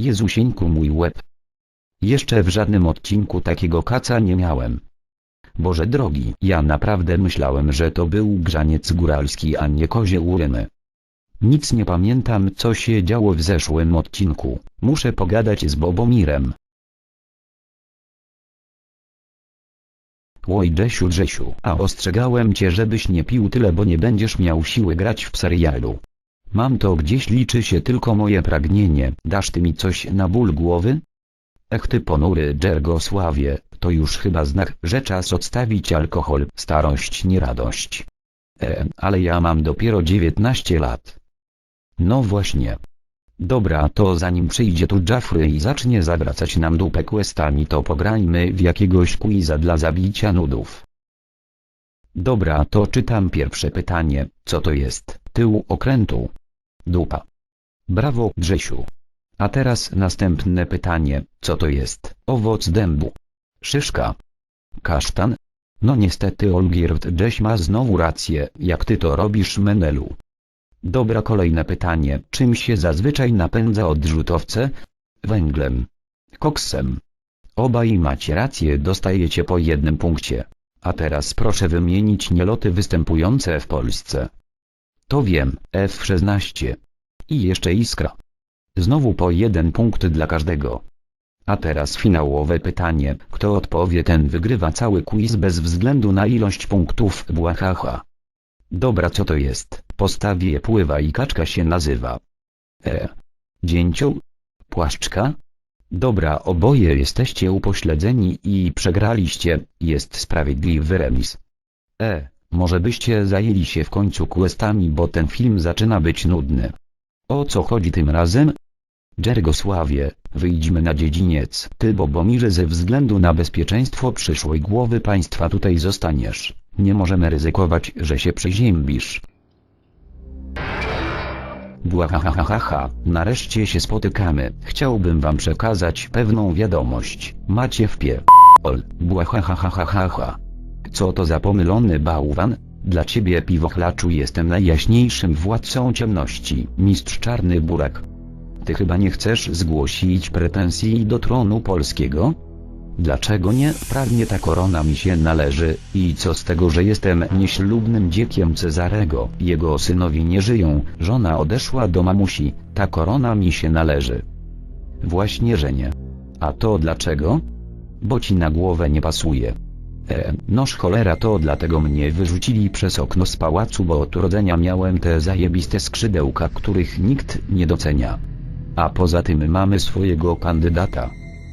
Jezusieńku mój łeb. Jeszcze w żadnym odcinku takiego kaca nie miałem. Boże drogi, ja naprawdę myślałem, że to był grzaniec góralski, a nie kozie urymy. Nic nie pamiętam, co się działo w zeszłym odcinku. Muszę pogadać z Bobomirem. Oj Grzesiu Grzesiu, a ostrzegałem cię, żebyś nie pił tyle, bo nie będziesz miał siły grać w serialu. Mam to gdzieś liczy się tylko moje pragnienie, dasz ty mi coś na ból głowy? Ech ty ponury Dżergosławie, to już chyba znak, że czas odstawić alkohol, starość nie radość. E, ale ja mam dopiero 19 lat. No właśnie. Dobra to zanim przyjdzie tu Jaffrey i zacznie zawracać nam dupę questami to pograjmy w jakiegoś quiza dla zabicia nudów. Dobra to czytam pierwsze pytanie, co to jest, tył okrętu? Dupa. Brawo Grzesiu. A teraz następne pytanie, co to jest, owoc dębu? Szyszka. Kasztan? No niestety Olgierd Grześ ma znowu rację, jak ty to robisz Menelu. Dobra kolejne pytanie, czym się zazwyczaj napędza odrzutowce? Węglem. Koksem. Obaj macie rację dostajecie po jednym punkcie. A teraz proszę wymienić nieloty występujące w Polsce. To wiem, F-16. I jeszcze Iskra. Znowu po jeden punkt dla każdego. A teraz finałowe pytanie, kto odpowie ten wygrywa cały quiz bez względu na ilość punktów błahaha. Dobra co to jest, postawie pływa i kaczka się nazywa. E. Dzięcioł? Płaszczka? Dobra oboje jesteście upośledzeni i przegraliście, jest sprawiedliwy remis. E. Może byście zajęli się w końcu questami bo ten film zaczyna być nudny. O co chodzi tym razem? Dżergosławie, wyjdźmy na dziedziniec. Ty Bobomirze ze względu na bezpieczeństwo przyszłej głowy państwa tutaj zostaniesz. Nie możemy ryzykować, że się przeziębisz. Błahahahaha, nareszcie się spotykamy. Chciałbym wam przekazać pewną wiadomość. Macie w pie... Ol, błahahahaha. Co to za pomylony bałwan? Dla ciebie piwochlaczu jestem najjaśniejszym władcą ciemności, mistrz czarny burak. Ty chyba nie chcesz zgłosić pretensji do tronu polskiego? Dlaczego nie? Prawnie ta korona mi się należy, i co z tego, że jestem nieślubnym dzieckiem Cezarego, jego synowie nie żyją, żona odeszła do mamusi, ta korona mi się należy. Właśnie, że nie. A to dlaczego? Bo ci na głowę nie pasuje. E, noż cholera to dlatego mnie wyrzucili przez okno z pałacu, bo od urodzenia miałem te zajebiste skrzydełka, których nikt nie docenia. A poza tym mamy swojego kandydata.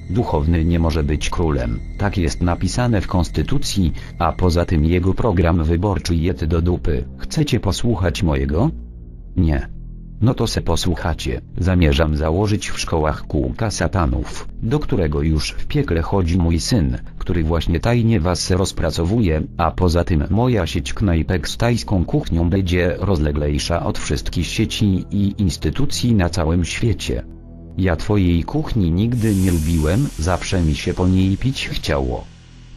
Duchowny nie może być królem, tak jest napisane w konstytucji, a poza tym jego program wyborczy jed do dupy. Chcecie posłuchać mojego? Nie. No to se posłuchacie, zamierzam założyć w szkołach kółka satanów, do którego już w piekle chodzi mój syn, który właśnie tajnie was rozpracowuje, a poza tym moja sieć knajpek z tajską kuchnią będzie rozleglejsza od wszystkich sieci i instytucji na całym świecie. Ja twojej kuchni nigdy nie lubiłem, zawsze mi się po niej pić chciało.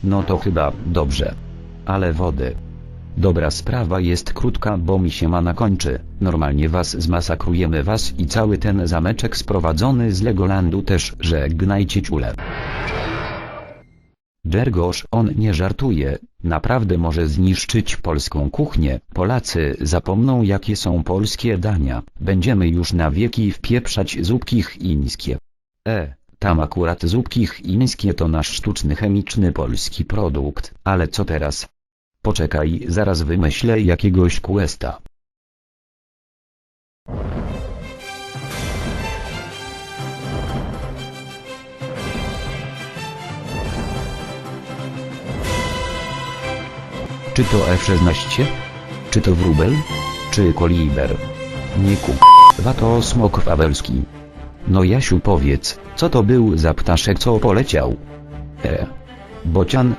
No to chyba dobrze. Ale wody. Dobra sprawa jest krótka, bo mi się mana kończy. Normalnie was zmasakrujemy was i cały ten zameczek sprowadzony z Legolandu też, żegnajcie ciule. Dżergosz on nie żartuje, naprawdę może zniszczyć polską kuchnię. Polacy zapomną jakie są polskie dania. Będziemy już na wieki wpieprzać zupki chińskie. E, tam akurat zupki chińskie to nasz sztuczny chemiczny polski produkt, ale co teraz? Poczekaj, zaraz wymyślę jakiegoś questa. Czy to F-16? Czy to wróbel? Czy koliber? Nie k***wa to smok fabelski. No Jasiu powiedz, co to był za ptaszek co poleciał? E. Bocian?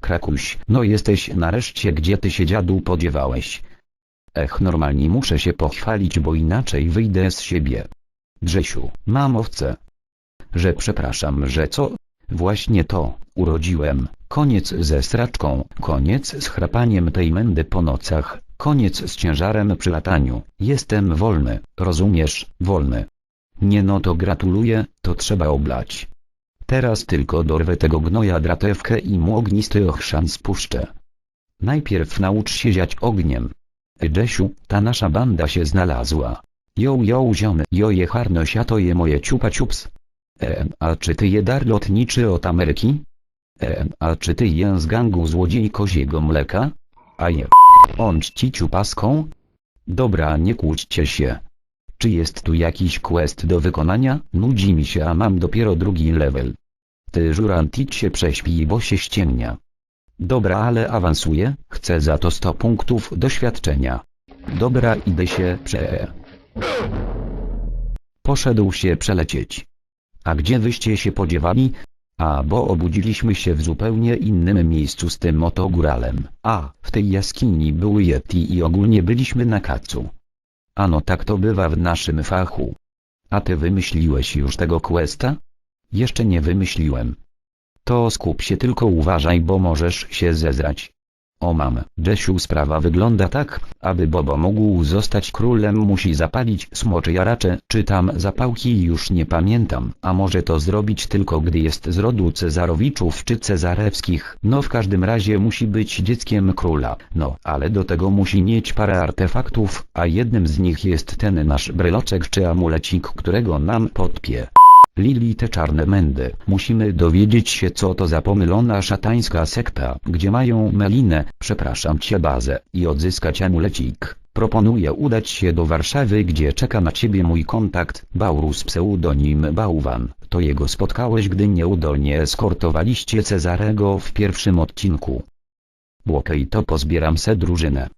Krakuś, no jesteś nareszcie gdzie ty się dziadu podziewałeś? Ech normalnie muszę się pochwalić bo inaczej wyjdę z siebie. Grzesiu, mam owce. Że przepraszam, że co? Właśnie to, urodziłem, Koniec ze straczką, koniec z chrapaniem tej mędy po nocach, koniec z ciężarem przy lataniu. Jestem wolny, rozumiesz, wolny. Nie no to gratuluję, to trzeba oblać. Teraz tylko dorwę tego gnoja dratewkę i mu ognisty ochrzan spuszczę. Najpierw naucz się ziać ogniem. Desiu, ta nasza banda się znalazła. Jo jo ziomy, jo je harnosia to je moje ciupa ciups. Ehm, a czy ty je dar lotniczy od Ameryki? Ehm, a czy ty je z gangu złodziej koziego mleka? A je on czci ciupaską? Dobra nie kłóćcie się. Czy jest tu jakiś quest do wykonania? Nudzi mi się a mam dopiero drugi level. Ty żurant idź się prześpij bo się ściemnia. Dobra ale awansuję, chcę za to 100 punktów doświadczenia. Dobra idę się prze... Poszedł się przelecieć. A gdzie wyście się podziewali? A bo obudziliśmy się w zupełnie innym miejscu z tym oto góralem. A, w tej jaskini były Yeti i ogólnie byliśmy na kacu. Ano tak to bywa w naszym fachu. A ty wymyśliłeś już tego questa? Jeszcze nie wymyśliłem. To skup się tylko uważaj bo możesz się zezrać. O mam, Jesiu sprawa wygląda tak, aby Bobo mógł zostać królem musi zapalić smoczy jaracze, czy tam zapałki już nie pamiętam, a może to zrobić tylko gdy jest z rodu Cezarowiczów czy Cezarewskich, no w każdym razie musi być dzieckiem króla, no ale do tego musi mieć parę artefaktów, a jednym z nich jest ten nasz bryloczek czy amulecik, którego nam podpie. Lili te czarne mędy. Musimy dowiedzieć się co to za pomylona szatańska sekta, gdzie mają melinę, przepraszam cię bazę, i odzyskać amulecik. Proponuję udać się do Warszawy gdzie czeka na ciebie mój kontakt, Baurus pseudonim Bałwan. To jego spotkałeś gdy nieudolnie eskortowaliście Cezarego w pierwszym odcinku. Okej to pozbieram se drużynę.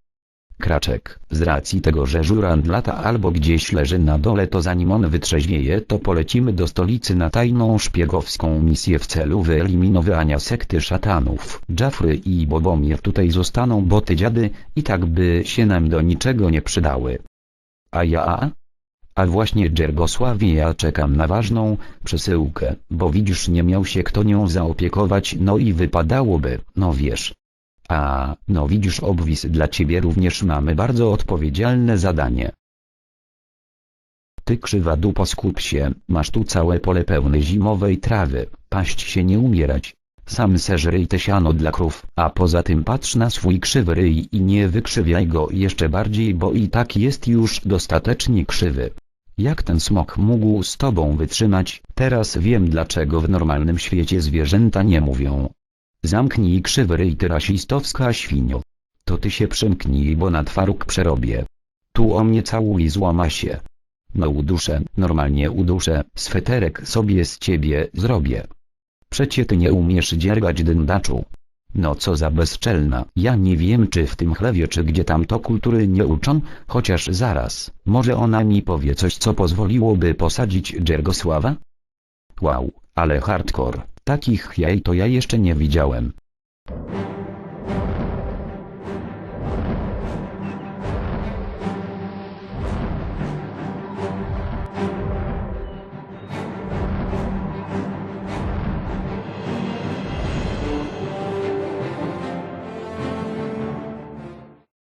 Kraczek, z racji tego, że żurand lata albo gdzieś leży na dole to zanim on wytrzeźwieje to polecimy do stolicy na tajną szpiegowską misję w celu wyeliminowania sekty szatanów. Jaffry i Bobomir tutaj zostaną bo te dziady, i tak by się nam do niczego nie przydały. A ja? A właśnie Dżergosławie ja czekam na ważną przesyłkę, bo widzisz nie miał się kto nią zaopiekować no i wypadałoby, no wiesz. A, no widzisz obwis dla ciebie również mamy bardzo odpowiedzialne zadanie. Ty krzywa dupo skup się, masz tu całe pole pełne zimowej trawy, paść się nie umierać. Sam seżryj te siano dla krów, a poza tym patrz na swój krzywy ryj i nie wykrzywiaj go jeszcze bardziej bo i tak jest już dostatecznie krzywy. Jak ten smok mógł z tobą wytrzymać, teraz wiem dlaczego w normalnym świecie zwierzęta nie mówią. Zamknij krzywy ryj ty rasistowska świnio. To ty się przemknij bo na twaróg przerobię. Tu o mnie całuj złama się. No uduszę, normalnie uduszę, sweterek sobie z ciebie zrobię. Przecie ty nie umiesz dziergać dyndaczu. No co za bezczelna, ja nie wiem czy w tym chlewie czy gdzie tam to kultury nie uczą, chociaż zaraz, może ona mi powie coś co pozwoliłoby posadzić Dziergosława? Wow, ale hardcore. Takich jaj to ja jeszcze nie widziałem.